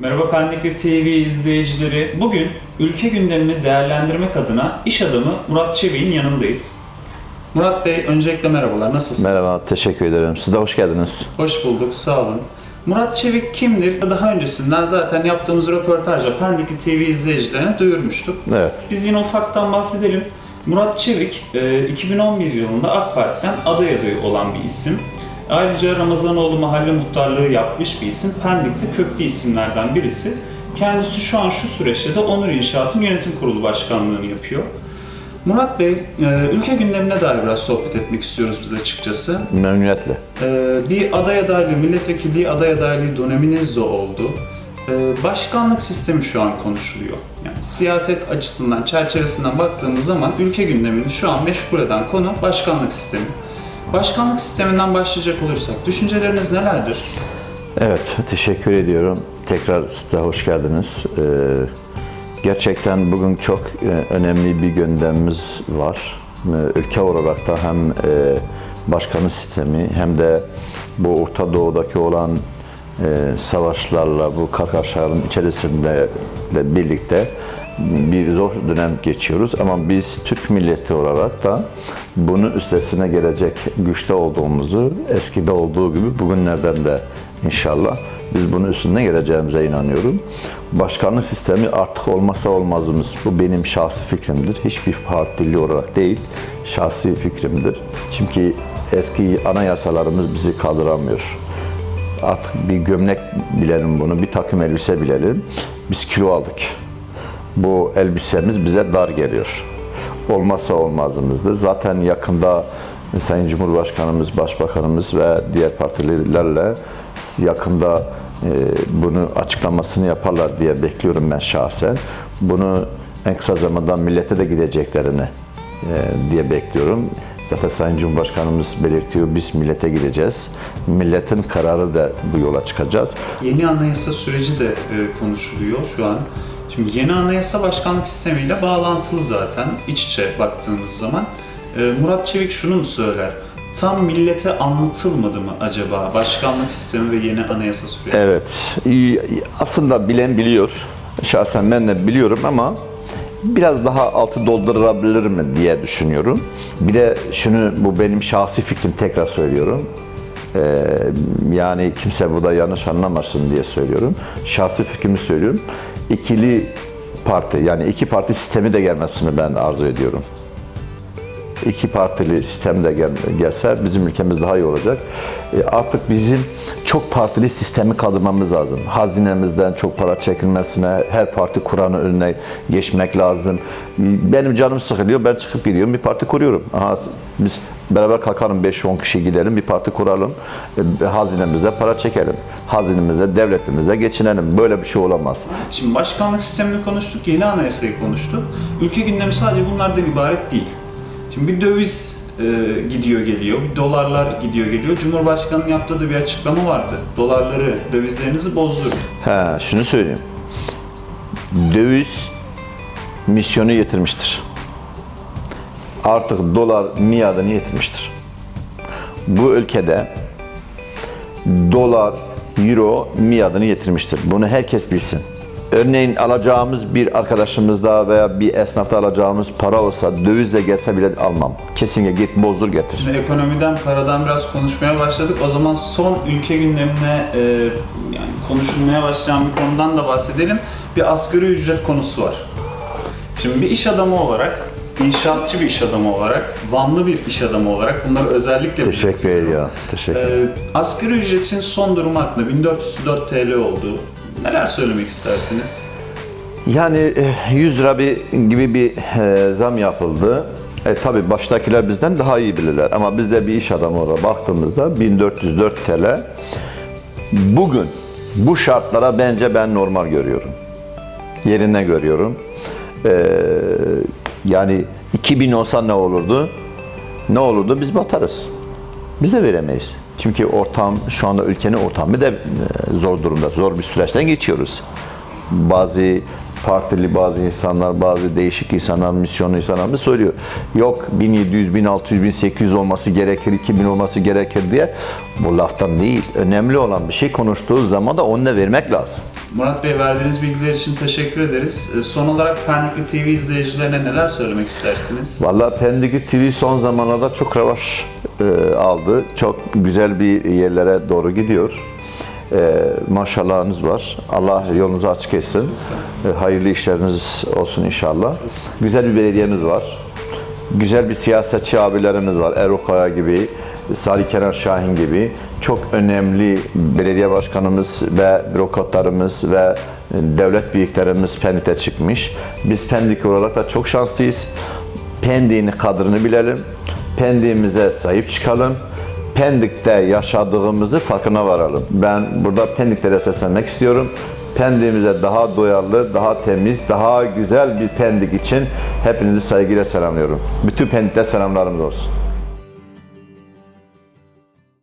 Merhaba Pendikli TV izleyicileri. Bugün ülke gündemini değerlendirmek adına iş adamı Murat Çevik'in yanındayız. Murat Bey, öncelikle merhabalar. Nasılsınız? Merhaba, teşekkür ederim. Siz de hoş geldiniz. Hoş bulduk, sağ olun. Murat Çevik kimdir? Daha öncesinden zaten yaptığımız röportajla Pendikli TV izleyicilerine duyurmuştuk. Evet, Biz yine ufaktan bahsedelim. Murat Çevik, e, 2011 yılında AK Parti'den aday adayı olan bir isim. Ayrıca Ramazanoğlu Mahalle Muhtarlığı yapmış bir isim. Pendik'te köklü isimlerden birisi. Kendisi şu an şu süreçte de Onur İnşaat'ın yönetim kurulu başkanlığını yapıyor. Murat Bey, e, ülke gündemine dair biraz sohbet etmek istiyoruz biz açıkçası. memnuniyetle. Ee, bir aday adaylığı, milletvekilliği aday adaylığı döneminiz de oldu. Ee, başkanlık sistemi şu an konuşuluyor. Yani siyaset açısından, çerçevesinden baktığımız zaman ülke gündemini şu an meşgul eden konu başkanlık sistemi. Başkanlık sisteminden başlayacak olursak düşünceleriniz nelerdir? Evet, teşekkür ediyorum. Tekrar size hoş geldiniz. Ee, gerçekten bugün çok e, önemli bir gündemimiz var. Ee, Ülke olarak da hem e, başkanı sistemi hem de bu Orta Doğu'daki olan e, savaşlarla, bu kargaşaların içerisinde de birlikte bir zor dönem geçiyoruz ama biz Türk milleti olarak da bunun üstesine gelecek güçte olduğumuzu eskide olduğu gibi bugünlerden de inşallah biz bunun üstüne geleceğimize inanıyorum. Başkanlık sistemi artık olmazsa olmazımız. Bu benim şahsi fikrimdir. Hiçbir partili olarak değil, şahsi fikrimdir. Çünkü eski anayasalarımız bizi kaldıramıyor. Artık bir gömlek bilelim bunu, bir takım elbise bilelim. Biz kilo aldık. Bu elbisemiz bize dar geliyor. Olmazsa olmazımızdır. Zaten yakında Sayın Cumhurbaşkanımız, Başbakanımız ve diğer partilerle yakında e, bunu açıklamasını yaparlar diye bekliyorum ben şahsen. Bunu en kısa zamanda millete de gideceklerini e, diye bekliyorum. Zaten Sayın Cumhurbaşkanımız belirtiyor biz millete gideceğiz. Milletin kararı da bu yola çıkacağız. Yeni anayasa süreci de e, konuşuluyor şu an. Şimdi yeni anayasa başkanlık sistemiyle bağlantılı zaten iç içe baktığımız zaman. E, Murat Çevik şunu mu söyler? Tam millete anlatılmadı mı acaba başkanlık sistemi ve yeni anayasa süreci? Evet. Aslında bilen biliyor. Şahsen ben de biliyorum ama biraz daha altı doldurabilir mi diye düşünüyorum. Bir de şunu, bu benim şahsi fikrim tekrar söylüyorum. Ee, yani kimse burada yanlış anlamasın diye söylüyorum. Şahsi fikrimi söylüyorum. İkili parti yani iki parti sistemi de gelmesini ben arzu ediyorum iki partili sistemde gel, gelse bizim ülkemiz daha iyi olacak. E, artık bizim çok partili sistemi kaldırmamız lazım. Hazinemizden çok para çekilmesine, her parti kuranın önüne geçmek lazım. Benim canım sıkılıyor, ben çıkıp gidiyorum, bir parti kuruyorum. Aha, biz beraber kalkalım 5-10 kişi gidelim, bir parti kuralım. E, hazinemizde para çekelim. Hazinemizde, devletimizde geçinelim. Böyle bir şey olamaz. Şimdi başkanlık sistemini konuştuk, yeni anayasayı konuştuk. Ülke gündemi sadece bunlardan ibaret değil. Şimdi bir döviz e, gidiyor geliyor, bir dolarlar gidiyor geliyor. Cumhurbaşkanının yaptığı da bir açıklama vardı. Dolarları, dövizlerinizi bozdurun. He, şunu söyleyeyim. Döviz misyonu yetirmiştir. Artık dolar miadını yetirmiştir. Bu ülkede dolar, euro miadını yetirmiştir. Bunu herkes bilsin. Örneğin alacağımız bir arkadaşımızda veya bir esnafta alacağımız para olsa dövizle gelse bile almam. Kesinlikle git bozdur getir. Şimdi ekonomiden, paradan biraz konuşmaya başladık. O zaman son ülke gündemine e, yani konuşulmaya başlayan bir konudan da bahsedelim. Bir asgari ücret konusu var. Şimdi bir iş adamı olarak, inşaatçı bir iş adamı olarak, Vanlı bir iş adamı olarak bunları özellikle Teşekkür ediyorum. Teşekkür ederim. Ee, asgari ücretin son durumu hakkında 1404 TL oldu. Neler söylemek istersiniz? Yani e, 100 lira bir, gibi bir e, zam yapıldı. E tabi baştakiler bizden daha iyi bilirler ama biz de bir iş adamı olarak baktığımızda 1404 TL bugün bu şartlara bence ben normal görüyorum. Yerine görüyorum. E, yani 2000 olsa ne olurdu? Ne olurdu? Biz batarız. Biz de veremeyiz. Çünkü ortam, şu anda ülkenin ortamı da e, zor durumda. Zor bir süreçten geçiyoruz. Bazı partili bazı insanlar, bazı değişik insanlar, misyonlu insanlar da söylüyor. Yok 1700, 1600, 1800 olması gerekir, 2000 olması gerekir diye. Bu laftan değil. Önemli olan bir şey konuştuğu zaman da onu da vermek lazım. Murat Bey verdiğiniz bilgiler için teşekkür ederiz. E, Son olarak Pendikli TV izleyicilerine neler söylemek istersiniz? Valla Pendik TV son zamanlarda çok revaç e, aldı. Çok güzel bir yerlere doğru gidiyor. E, maşallahınız var. Allah yolunuzu açık etsin. E, hayırlı işleriniz olsun inşallah. Güzel bir belediyemiz var. Güzel bir siyasetçi abilerimiz var. Erol Kaya gibi, Salih Kenar Şahin gibi çok önemli belediye başkanımız ve bürokratlarımız ve devlet büyüklerimiz Pendik'te çıkmış. Biz Pendik olarak da çok şanslıyız. Pendik'in kadrini bilelim. Pendik'imize sahip çıkalım. Pendik'te yaşadığımızı farkına varalım. Ben burada Pendik'lere seslenmek istiyorum. Pendik'imize daha duyarlı, daha temiz, daha güzel bir Pendik için hepinizi saygıyla selamlıyorum. Bütün Pendik'te selamlarımız olsun.